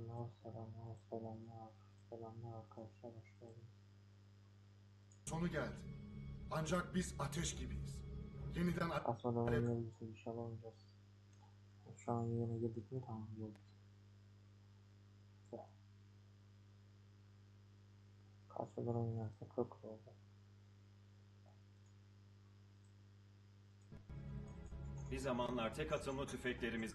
Selamlar, selamlar, selamlar, selamlar arkadaşlar hoş geldiniz. Sonu geldi. Ancak biz ateş gibiyiz. Yeniden a- Kasmadan oynayabiliriz inşallah oynayacağız. Şu an yayına girdik mi? Tamam girdik. Güzel. Çok iyi oldu. Bir zamanlar tek atımlı tüfeklerimiz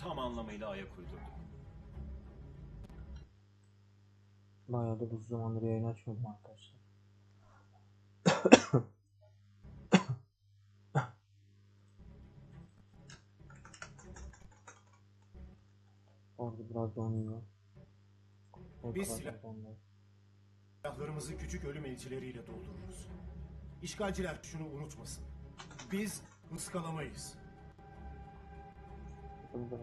tam anlamıyla ayak uydurduk. Bayağı da uzun zamandır yayın açmıyordum arkadaşlar. Orada biraz donuyor. O Biz silah-. Silahlarımızı küçük ölüm elçileriyle doldururuz. İşgalciler şunu unutmasın. Biz ıskalamayız. Bunu da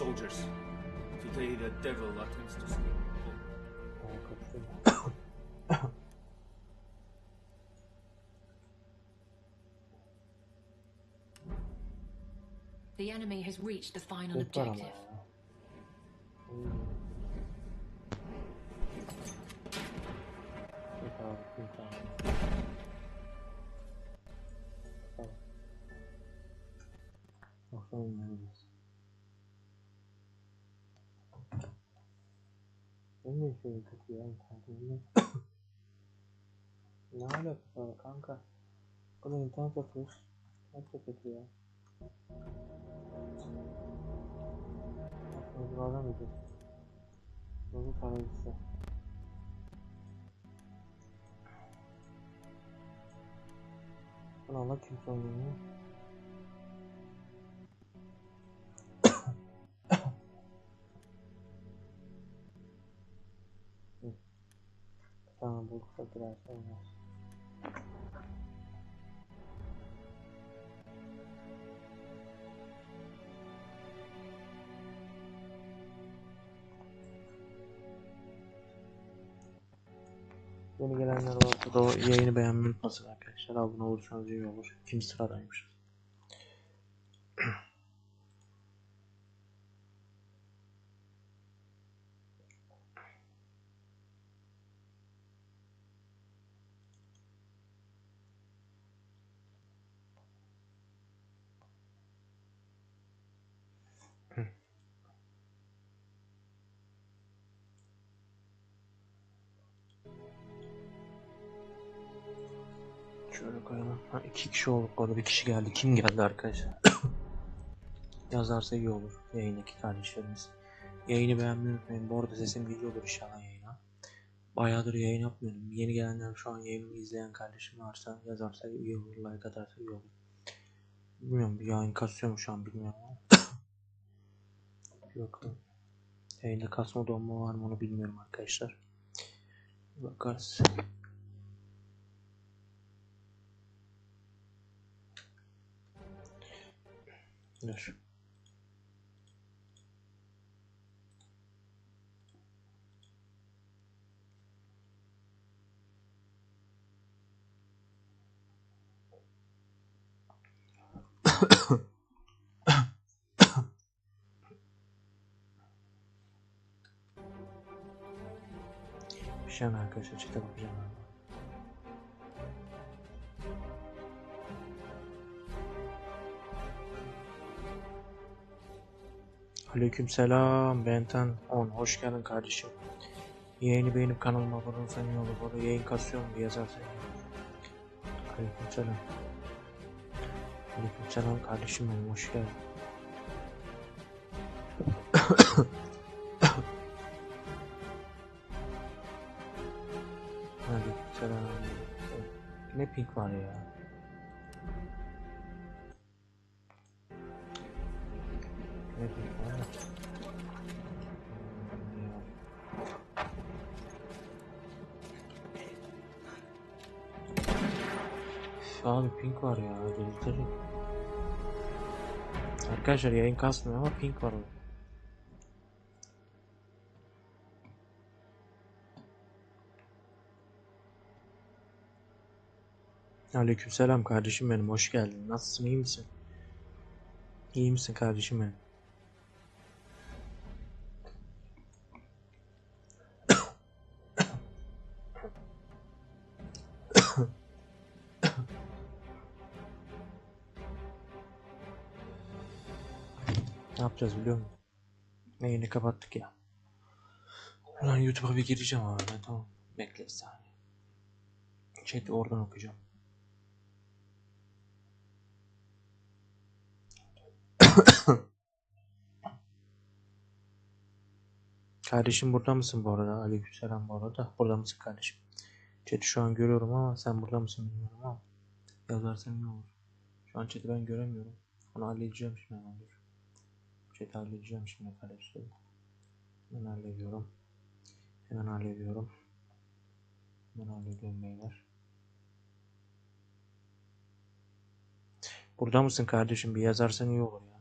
Soldiers, today the devil attempts to steal. The enemy has reached the final Çok var ama objective. ya. Şöyle ya internetimde. ne alakası var kanka? Bu kadar internet. İnternet de kötü ya. Uygulardan mıydı? Nasıl tanesi? Bunu Allah kimse oynamıyor. Tamam bu kısa biraz oynar. Yeni gelenler varsa da yayını beğenmeyi unutmasın arkadaşlar. Abone olursanız iyi olur. İkinci sıradaymışız. Şöyle koyalım. Ha, iki kişi olduk orada bir kişi geldi. Kim geldi arkadaşlar? Yazarsa iyi olur. Yayındaki kardeşlerimiz. Yayını beğenmeyi unutmayın. Bu arada sesim gidiyor olur inşallah yayına. Bayağıdır yayın yapmıyordum. Yeni gelenler şu an yayınımı izleyen kardeşim varsa yazarsa iyi olur. Like atarsa iyi olur. Bilmiyorum bir yayın kasıyor mu şu an bilmiyorum ama. Yok. Yayında kasma donma var mı onu bilmiyorum arkadaşlar. Bakarız. Dur. Bakacağım arkadaşlar. Abi. Aleykümselam Benten 10 hoş geldin kardeşim. Yayını beğenip kanalıma abone olsan iyi olur. Burada yayın kasıyor mu diye yazarsan. Aleykümselam. Aleykümselam kardeşim benim hoş geldin. Ne pink var ya? Ne pink var? Üf, Abi pink var ya delirtirim. Arkadaşlar yayın kasmıyor ama pink var orada. Aleykümselam kardeşim benim hoş geldin. Nasılsın iyi misin? İyi misin kardeşim benim? Ne yapacağız biliyor musun? Yayını kapattık ya. Ulan YouTube'a bir gireceğim abi tamam. Bekle bir saniye. Chat'i oradan okuyacağım. Kardeşim burada mısın bu arada? Aleykümselam bu arada. Burada mısın kardeşim? Chat'i şu an görüyorum ama sen burada mısın bilmiyorum ama yazarsan iyi olur. Şu an chat'i ben göremiyorum. Onu halledeceğim şimdi hemen dur. Chat'i halledeceğim şimdi kardeşlerim. Hemen hallediyorum. Hemen hallediyorum. Hemen hallediyorum beyler. Burada mısın kardeşim? Bir yazarsan iyi olur ya.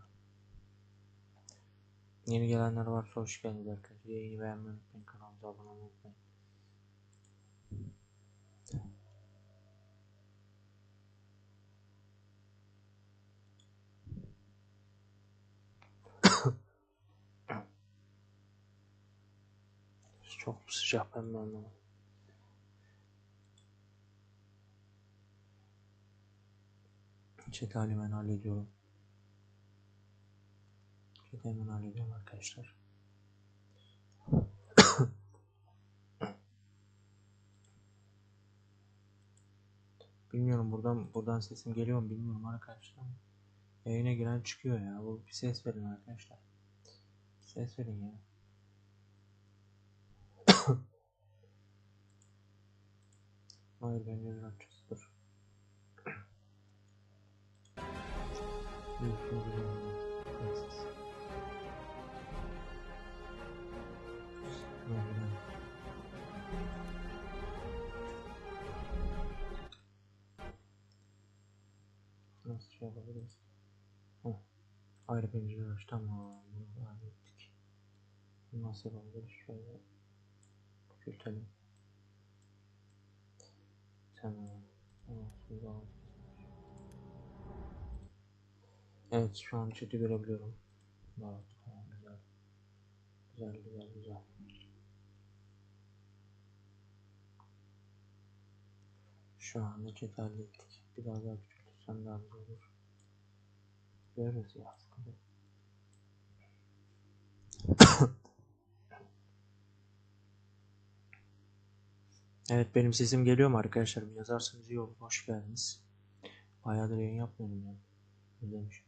Yeni gelenler varsa hoş geldiniz arkadaşlar. Yayını beğenmeyi unutmayın. Kanalımıza abone olmayı unutmayın. Çok sıcak ben de anlamadım. Chat hemen hallediyorum. Chat hemen hallediyorum arkadaşlar. Bilmiyorum buradan buradan sesim geliyor mu bilmiyorum arkadaşlar. Yayına giren çıkıyor ya. Bu bir ses verin arkadaşlar. Ses verin ya. Hayır ben gözünü açacağız. Ayrı pencere aç. Tamam. Bunu hallettik. Bunu Nasıl yapabiliriz? Şöyle küçültelim. Tamam. Tamam. Evet şu an chat'i görebiliyorum. Tamam, güzel. Güzel güzel güzel. Şu anda chat'i hallettik. Biraz daha küçültürsen daha güzel olur. Görürüz ya. Evet benim sesim geliyor mu arkadaşlar? Yazarsanız iyi olur. Hoş geldiniz. Bayağıdır yayın yapmıyorum ya. Özlemişim.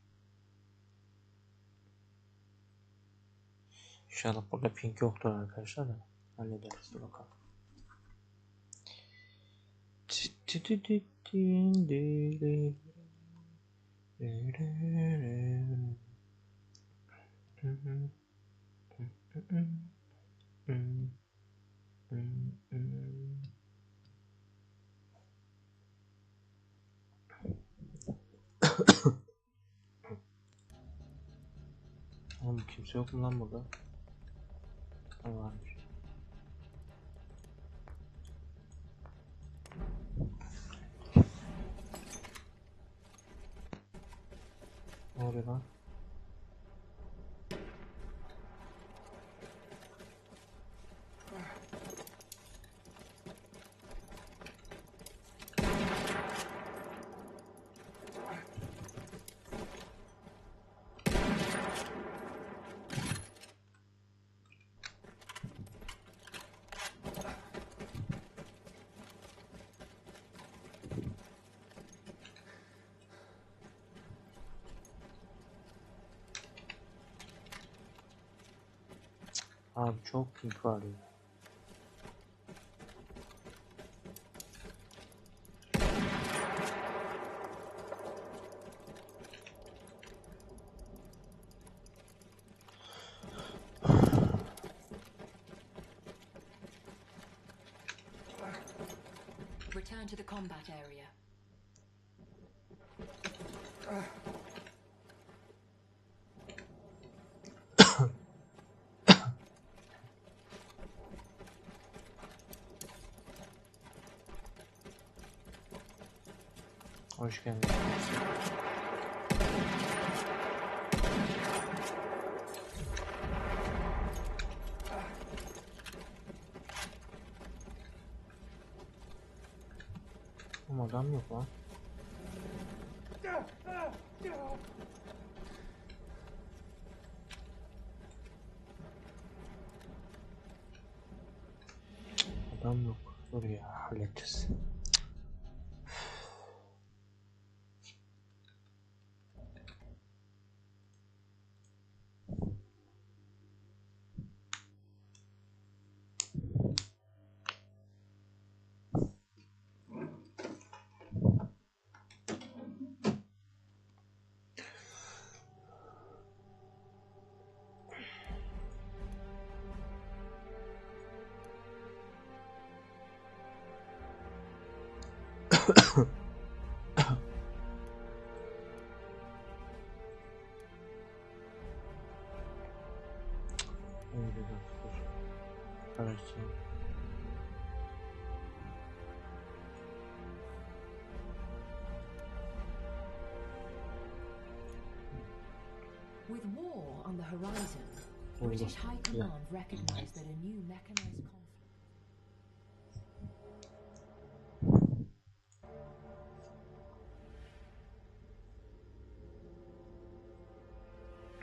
İnşallah burada pink yoktur arkadaşlar da. Hallederiz dur bakalım. Kimse yok mu lan burada? Ha, varmış. Ne oluyor lan? Abi çok pink var ya. Return to the combat area. Hoş geldin. Ama adam yok lan. Adam yok. Dur ya halledeceğiz. Araççı. With war on the horizon. British High. Command recognized that a new mechanized conflict.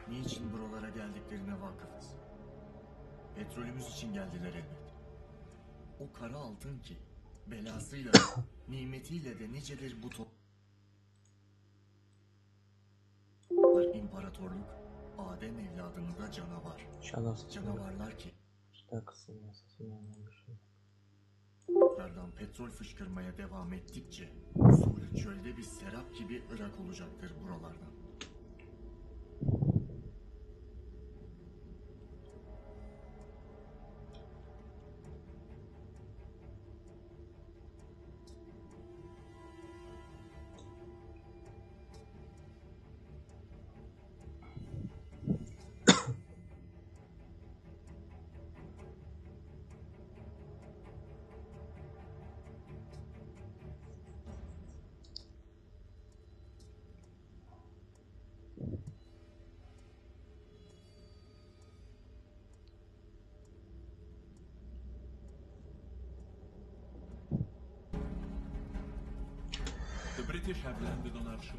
Niçin buralara geldiklerine vakıfız. Petrolümüz için geldiler elbet. O kara altın ki belasıyla nimetiyle de nicedir bu to... İmparatorluk Adem evladını da canavar. Sesini Canavarlar ki işte kısım ya sesini yanılmış. Kardan petrol fışkırmaya devam ettikçe usulü çölde bir serap gibi ırak olacaktır buralardan. British have landed on our shore.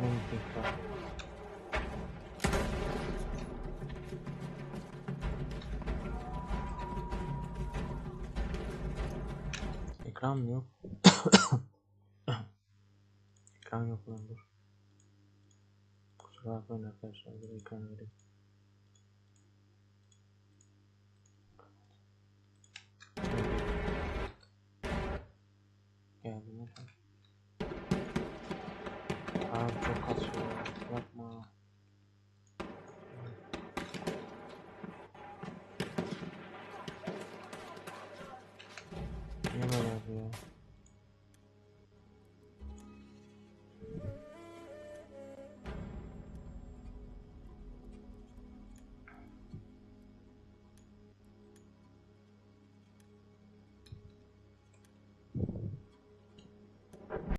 Ne pink var. Ekran mı yok? Ekran yok lan dur. Kusura bakmayın arkadaşlar bir ekran vereyim. Geldi mi? Abi çok kasıyor.